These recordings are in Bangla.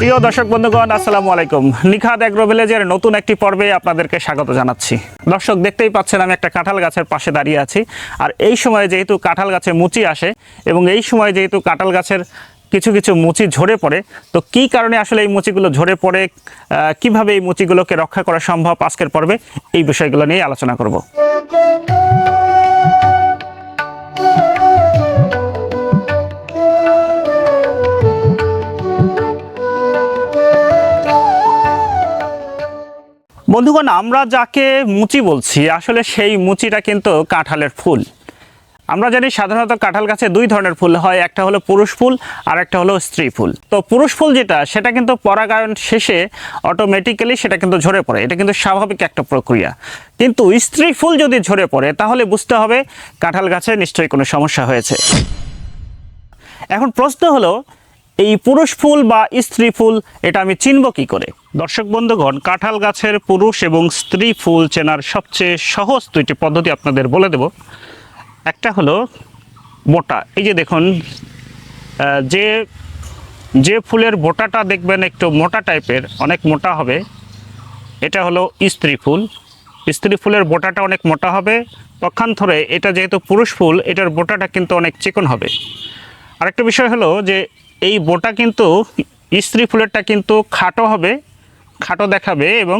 প্রিয় দর্শক বন্ধুগণ, আসসালামু আলাইকুম। নিখাদ অ্যাগ্রো ভিলেজের নতুন একটি পর্বে আপনাদেরকে স্বাগত জানাচ্ছি। দর্শক, দেখতেই পাচ্ছেন আমি একটা কাঁঠাল গাছের পাশে দাঁড়িয়ে আছি। আর এই সময় যেহেতু কাঁঠাল গাছে মুচি আসে এবং এই সময় যেহেতু কাঁঠাল গাছের কিছু কিছু মুচি ঝরে পড়ে, তো কি কারণে আসলে এই মুচিগুলো ঝরে পড়ে কীভাবে এই মুচিগুলোকে রক্ষা করা সম্ভব আজকের পর্বে, এই বিষয়গুলো নিয়ে আলোচনা করব। বন্ধুগণ, আমরা যাকে মুচি বলছি, আসলে সেই মুচিটা কিন্তু কাঁঠালের ফুল। আমরা জানি সাধারণত কাঁঠাল গাছে দুই ধরনের ফুল হয়, একটা হলো পুরুষ ফুল আর একটা হলো স্ত্রী ফুল। তো পুরুষ ফুল যেটা, সেটা কিন্তু পরাগায়ন শেষে অটোমেটিক্যালি সেটা কিন্তু ঝরে পড়ে। এটা কিন্তু স্বাভাবিক একটা প্রক্রিয়া। কিন্তু স্ত্রী ফুল যদি ঝরে পড়ে, তাহলে বুঝতে হবে কাঁঠাল গাছে নিশ্চয়ই কোনো সমস্যা হয়েছে। এখন প্রশ্ন হলো এই পুরুষ ফুল বা স্ত্রী ফুল, এটা আমি চিনব কি করে? দর্শক বন্ধুগণ, কাঁঠাল গাছের পুরুষ এবং স্ত্রী ফুল চেনার সবচেয়ে সহজ দুইটি পদ্ধতি আপনাদের বলে দেব। একটা হলো বোটা এই যে দেখুন যে যে ফুলের বোটাটা দেখবেন একটু মোটা টাইপের, অনেক মোটা হবে। এটা হলো স্ত্রী ফুল। স্ত্রী ফুলের বোটাটা অনেক মোটা হবে। পক্ষান্তরে এটা যেহেতু পুরুষ ফুল, এটার বোটাটা কিন্তু অনেক চিকন হবে। আরেকটা বিষয় হলো যে এই বোটা কিন্তু স্ত্রী ফুলেরটা কিন্তু খাটো হবে, খাটো দেখাবে এবং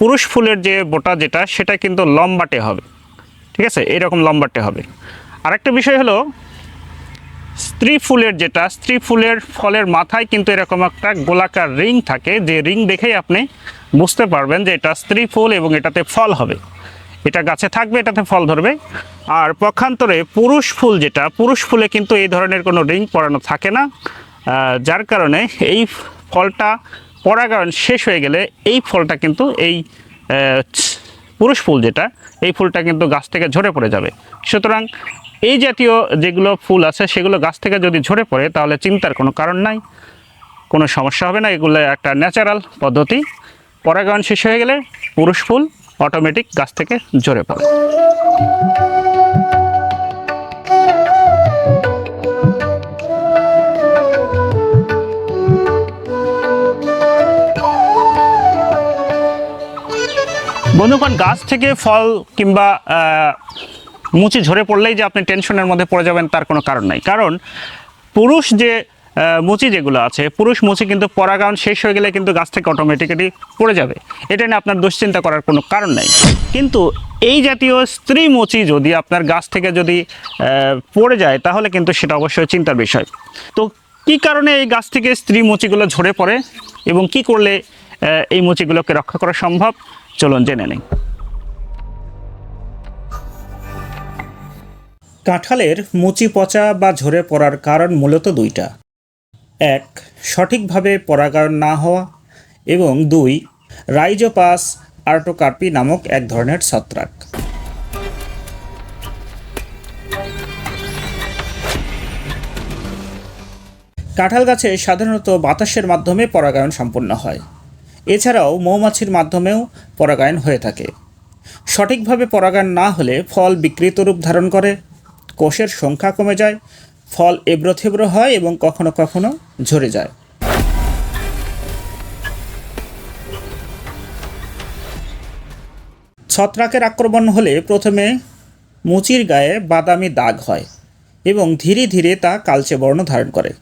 পুরুষ ফুলের যে বোটা যেটা, সেটা কিন্তু লম্বাটে হবে। ঠিক আছে? এরকম লম্বাটে হবে। আরেকটা বিষয় হলো, স্ত্রী ফুলের যেটা, স্ত্রী ফুলের ফলের মাথায় কিন্তু এরকম একটা গোলাকার রিং থাকে, যে রিং দেখেই আপনি বুঝতে পারবেন যে এটা স্ত্রী ফুল এবং এটাতে ফল হবে। এটা গাছে থাকবে, এটাতে ফল ধরবে। আর পক্ষান্তরে পুরুষ ফুল যেটা, পুরুষ ফুলে কিন্তু এই ধরনের কোনো রিং পরানো থাকে না। যার কারণে এই ফলটা পরাগায়ন শেষ হয়ে গেলে এই ফলটা কিন্তু এই পুরুষ ফুল যেটা, এই ফুলটা কিন্তু গাছ থেকে ঝরে পড়ে যাবে। সুতরাং এই জাতীয় যেগুলো ফুল আছে, সেগুলো গাছ থেকে যদি ঝরে পড়ে, তাহলে চিন্তার কোনো কারণ নাই। কোনো সমস্যা হবে না, এগুলো একটা ন্যাচারাল পদ্ধতি। পরাগায়ন শেষ হয়ে গেলে পুরুষ ফুল অটোমেটিক গাছ থেকে ঝরে পড়ে। বন্ধুগণ, গাছ থেকে ফল কিংবা মুচি ঝরে পড়লেই যে আপনি টেনশনের মধ্যে পড়ে যাবেন তার কোনো কারণ নাই। কারণ পুরুষ যে মুচি যেগুলো আছে, পুরুষ মুচি কিন্তু পরাগায়ন শেষ হয়ে গেলে কিন্তু গাছ থেকে অটোমেটিক্যালি পড়ে যাবে। এটা নিয়ে আপনার দুশ্চিন্তা করার কোনো কারণ নাই। কিন্তু এই জাতীয় স্ত্রী মুচি যদি আপনার গাছ থেকে যদি পড়ে যায়, তাহলে কিন্তু সেটা অবশ্যই চিন্তার বিষয়। তো কি কারণে এই গাছ থেকে স্ত্রী মুচিগুলো ঝরে পড়ে এবং কি করলে এই মুচিগুলোকে রক্ষা করা সম্ভব? চলুন জেনে নেই। কাঁঠালের মুচি পচা বা ঝরে পড়ার কারণ মূলত দুইটা। এক, সঠিকভাবে পরাগায়ন না হওয়া এবং দুই, রাইজোপাস আর্টোকার্পি নামক এক ধরনের ছত্রাক। কাঁঠাল গাছে সাধারণত বাতাসের মাধ্যমে পরাগায়ন সম্পন্ন হয়। এছাড়াও মৌমাছির মাধ্যমেও পরাগায়ন হয়ে থাকে। সঠিকভাবে পরাগায়ন না হলে ফল বিকৃত রূপ ধারণ করে, কোষের সংখ্যা কমে যায় ফল এবড়ো থেবড়ো হয় এবং কখনো কখনো ঝরে যায়। ছত্রাকের আক্রমণ হলে প্রথমে মুচির গায়ে বাদামি দাগ হয় এবং ধীরে ধীরে তা কালচে বর্ণ ধারণ করে।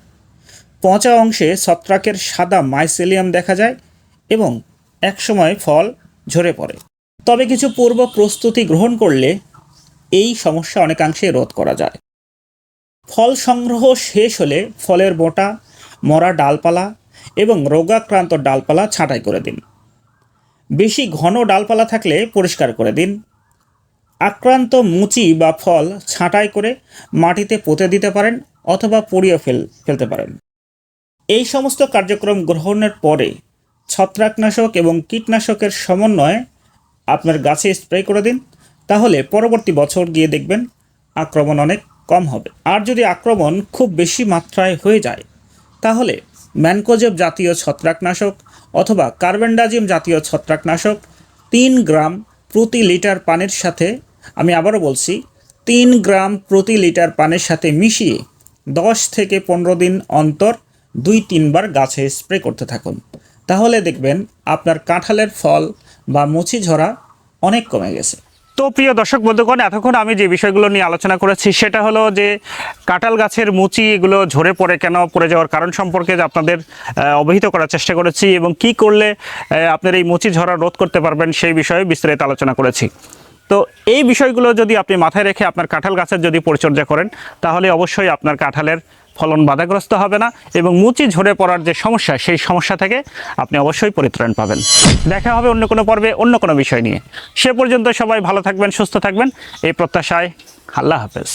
পচা অংশে ছত্রাকের সাদা মাইসেলিয়াম দেখা যায় এবং একসময় ফল ঝরে পড়ে। তবে কিছু পূর্ব প্রস্তুতি গ্রহণ করলে এই সমস্যা অনেকাংশে রোধ করা যায়। ফল সংগ্রহ শেষ হলে ফলের বোটা, মরা ডালপালা এবং রোগাক্রান্ত ডালপালা ছাঁটাই করে দিন। বেশি ঘন ডালপালা থাকলে পরিষ্কার করে দিন। আক্রান্ত মুচি বা ফল ছাঁটাই করে মাটিতে পুঁতে দিতে পারেন অথবা পুড়িয়ে ফেল, ফেলতে পারেন। এই সমস্ত কার্যক্রম গ্রহণের পরে ছত্রাকনাশক এবং কীটনাশকের সমন্বয়ে আপনার গাছে স্প্রে করে দিন। তাহলে পরবর্তী বছর গিয়ে দেখবেন আক্রমণ অনেক কম হবে। আর যদি আক্রমণ খুব বেশি মাত্রায় হয়ে যায়, তাহলে ম্যানকোজেব জাতীয় ছত্রাকনাশক অথবা কার্বেন্ডাজিম জাতীয় ছত্রাকনাশক তিন গ্রাম প্রতি লিটার পানির সাথে, আমি আবারও বলছি, তিন গ্রাম প্রতি লিটার পানির সাথে মিশিয়ে দশ থেকে পনেরো দিন অন্তর দুই তিনবার গাছে স্প্রে করতে থাকুন। তাহলে দেখবেন আপনার কাঁঠালের ফল বা মুচি ঝরা অনেক কমে গেছে। তো প্রিয় দর্শক বন্ধুগণ, এতক্ষণ আমি যে বিষয়গুলো নিয়ে আলোচনা করেছি সেটা হলো যে কাঁঠাল গাছের মুচি এগুলো ঝরে পড়ে কেন, পড়ে যাওয়ার কারণ সম্পর্কে আপনাদের অবহিত করার চেষ্টা করেছি এবং কি করলে আপনার এই মুচি ঝরা রোধ করতে পারবেন সেই বিষয়ে বিস্তারিত আলোচনা করেছি। তো এই বিষয়গুলো যদি আপনি মাথায় রেখে আপনার কাঁঠাল গাছের যদি পরিচর্যা করেন, তাহলে অবশ্যই আপনার কাঁঠালের ফলন বাধাগ্রস্ত হবে না এবং মুচি ঝরে পড়ার যে সমস্যা, সেই সমস্যা থেকে আপনি অবশ্যই পরিত্রাণ পাবেন। দেখা হবে অন্য কোনো পর্বে, অন্য কোনো বিষয় নিয়ে। সে পর্যন্ত সবাই ভালো থাকবেন, সুস্থ থাকবেন। এই প্রত্যাশায় আল্লাহ হাফেজ।